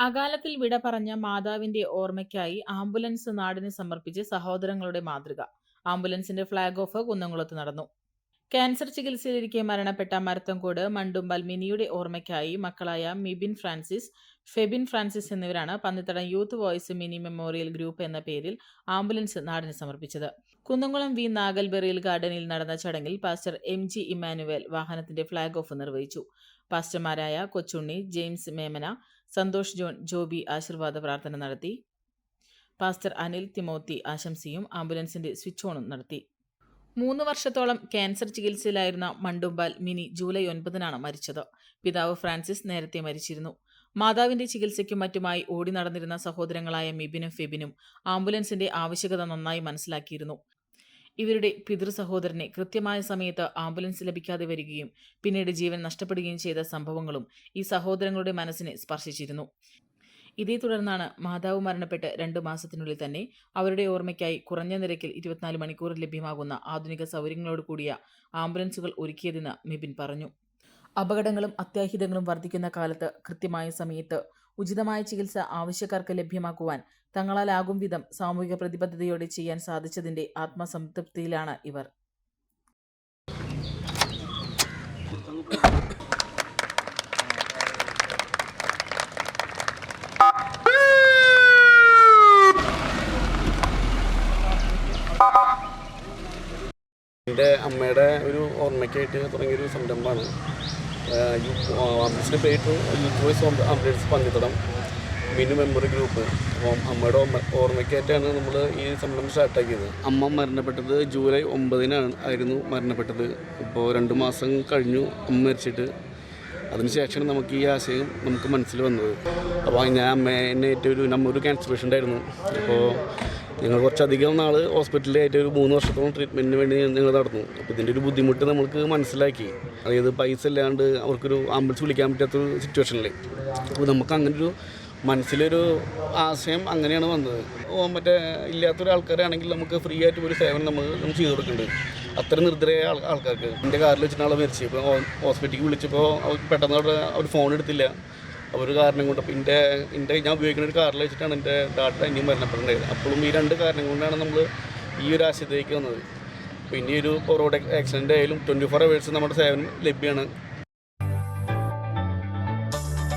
അകാലത്തിൽ വിട പറഞ്ഞ മാതാവിന്റെ ഓർമ്മയ്ക്കായി ആംബുലൻസ് നാടിന് സമർപ്പിച്ച് സഹോദരങ്ങളുടെ മാതൃക. ആംബുലൻസിന്റെ ഫ്ളാഗ് ഓഫ് കുന്നംകുളത്ത് നടന്നു. ക്യാൻസർ ചികിത്സയിലിരിക്കെ മരണപ്പെട്ട മരത്തങ്കോട് മണ്ടുമ്പൽ മിനിയുടെ ഓർമ്മയ്ക്കായി മക്കളായ മിബിൻ ഫ്രാൻസിസ് ഫെബിൻ ഫ്രാൻസിസ് എന്നിവരാണ് Pannithadam youth voice Mini memorial group എന്ന പേരിൽ ആംബുലൻസ് നാടിന് സമർപ്പിച്ചത്. കുന്നംകുളം വി നാഗൽബെറിയിൽ ഗാർഡനിൽ നടന്ന ചടങ്ങിൽ പാസ്റ്റർ എം ജി ഇമ്മാനുവേൽ വാഹനത്തിന്റെ ഫ്ളാഗ് ഓഫ് നിർവഹിച്ചു. പാസ്റ്റർമാരായ കൊച്ചുണ്ണി ജെയിംസ് മേമന സന്തോഷ് ജോൺ ജോബി ആശീർവാദ പ്രാർത്ഥന നടത്തി. പാസ്റ്റർ അനിൽ തിമോത്തി ആശംസയും ആംബുലൻസിന്റെ സ്വിച്ച് ഓണും നടത്തി. മൂന്ന് വർഷത്തോളം ക്യാൻസർ ചികിത്സയിലായിരുന്ന മണ്ടുമ്പാൽ മിനി ജൂലൈ ഒൻപതിനാണ് മരിച്ചത്. പിതാവ് ഫ്രാൻസിസ് നേരത്തെ മരിച്ചിരുന്നു. മാതാവിന്റെ ചികിത്സയ്ക്കും മറ്റുമായി ഓടി നടന്നിരുന്ന സഹോദരങ്ങളായ മിബിനും ഫെബിനും ആംബുലൻസിന്റെ ആവശ്യകത നന്നായി മനസ്സിലാക്കിയിരുന്നു. ഇവരുടെ പിതൃ സഹോദരനെ കൃത്യമായ സമയത്ത് ആംബുലൻസ് ലഭിക്കാതെ വരികയും പിന്നീട് ജീവൻ നഷ്ടപ്പെടുകയും ചെയ്ത സംഭവങ്ങളും ഈ സഹോദരങ്ങളുടെ മനസ്സിനെ സ്പർശിച്ചിരുന്നു. ഇതേ തുടർന്നാണ് മാതാവ് മരണപ്പെട്ട് രണ്ടു മാസത്തിനുള്ളിൽ തന്നെ അവരുടെ ഓർമ്മയ്ക്കായി കുറഞ്ഞ നിരക്കിൽ ഇരുപത്തിനാല് മണിക്കൂർ ലഭ്യമാകുന്ന ആധുനിക സൗകര്യങ്ങളോട് കൂടിയ ആംബുലൻസുകൾ ഒരുക്കിയതെന്ന് മിബിൻ പറഞ്ഞു. അപകടങ്ങളും അത്യാഹിതങ്ങളും വർദ്ധിക്കുന്ന കാലത്ത് കൃത്യമായ സമയത്ത് ഉചിതമായ ചികിത്സ ആവശ്യക്കാർക്ക് ലഭ്യമാക്കുവാൻ തങ്ങളാലാകും വിധം സാമൂഹിക പ്രതിബദ്ധതയോടെ ചെയ്യാൻ സാധിച്ചതിന്റെ ആത്മസംതൃപ്തിയിലാണ് ഇവർ. എന്റെ അമ്മയുടെ ഒരു ഓർമ്മയ്ക്കായിട്ട് തുടങ്ങിയൊരു സംരംഭമാണ്. ആംബുലൻസിന്റെ പേരിട്ട് youth voice ambulance Pannithadam Minu memory group. അപ്പം അമ്മയുടെ ഓർമ്മ ഓർമ്മയ്ക്കായിട്ടാണ് നമ്മൾ ഈ സംരംഭം സ്റ്റാർട്ടാക്കിയത്. അമ്മ മരണപ്പെട്ടത് ജൂലൈ ഒമ്പതിനാണ് ആയിരുന്നു മരണപ്പെട്ടത്. ഇപ്പോൾ രണ്ട് മാസം കഴിഞ്ഞു അമ്മ മരിച്ചിട്ട്. അതിനുശേഷമാണ് നമുക്ക് ഈ ആശയം നമുക്ക് മനസ്സിൽ വന്നത്. അപ്പോൾ ഞാൻ അമ്മേനെ ഏറ്റവും ഒരു നമ്മൊരു ക്യാൻസർ പേഷ്യന്റ് ആയിരുന്നു. അപ്പോൾ ഞങ്ങൾ കുറച്ചധികം നാൾ ഹോസ്പിറ്റലിലായിട്ട് ഒരു മൂന്ന് വർഷത്തോളം ട്രീറ്റ്മെന്റിന് വേണ്ടി ഞങ്ങൾ നടന്നു. അപ്പോൾ ഇതിന്റെ ഒരു ബുദ്ധിമുട്ട് നമുക്ക് മനസ്സിലാക്കി. അതായത് പൈസ ഇല്ലാണ്ട് അവർക്കൊരു ആംബുലൻസ് വിളിക്കാൻ പറ്റാത്തൊരു സിറ്റുവേഷനിൽ അപ്പോൾ നമുക്ക് ഒരു മനസ്സിലൊരു ആശയം അങ്ങനെയാണ് വന്നത്. മറ്റേ ഇല്ലാത്തൊരാൾക്കാരാണെങ്കിൽ നമുക്ക് ഫ്രീ ആയിട്ട് ഒരു സേവനം നമ്മൾ നമ്മൾ ചെയ്തു കൊടുക്കുന്നുണ്ട് അത്ര നിർദ്ദരായ ആൾ ആൾക്കാർക്ക്. എന്റെ കാറിൽ വെച്ചിട്ടാണ് മരിച്ചത്. മരിച്ചു ഇപ്പോൾ ഹോസ്പിറ്റലിൽ വിളിച്ചപ്പോൾ പെട്ടെന്ന് അവിടെ അവർ ഫോൺ എടുത്തില്ല. ഒരു കാരണം കൊണ്ട് അപ്പോൾ എന്റെ എന്റെ ഞാൻ ഉപയോഗിക്കുന്ന ഒരു കാറിൽ വെച്ചിട്ടാണ് എന്റെ ഡാറ്റ ഇനിയും മരണപ്പെടേണ്ടത്. അപ്പോഴും ഈ രണ്ട് കാരണം കൊണ്ടാണ് നമ്മൾ ഈ ഒരു ആശയത്തിലേക്ക് വന്നത്. പിന്നെ ഒരു റോഡ് ആക്സിഡന്റ് ആയാലും ട്വന്റി ഫോർ അവേഴ്സ് നമ്മുടെ സേവനം ലഭ്യമാണ്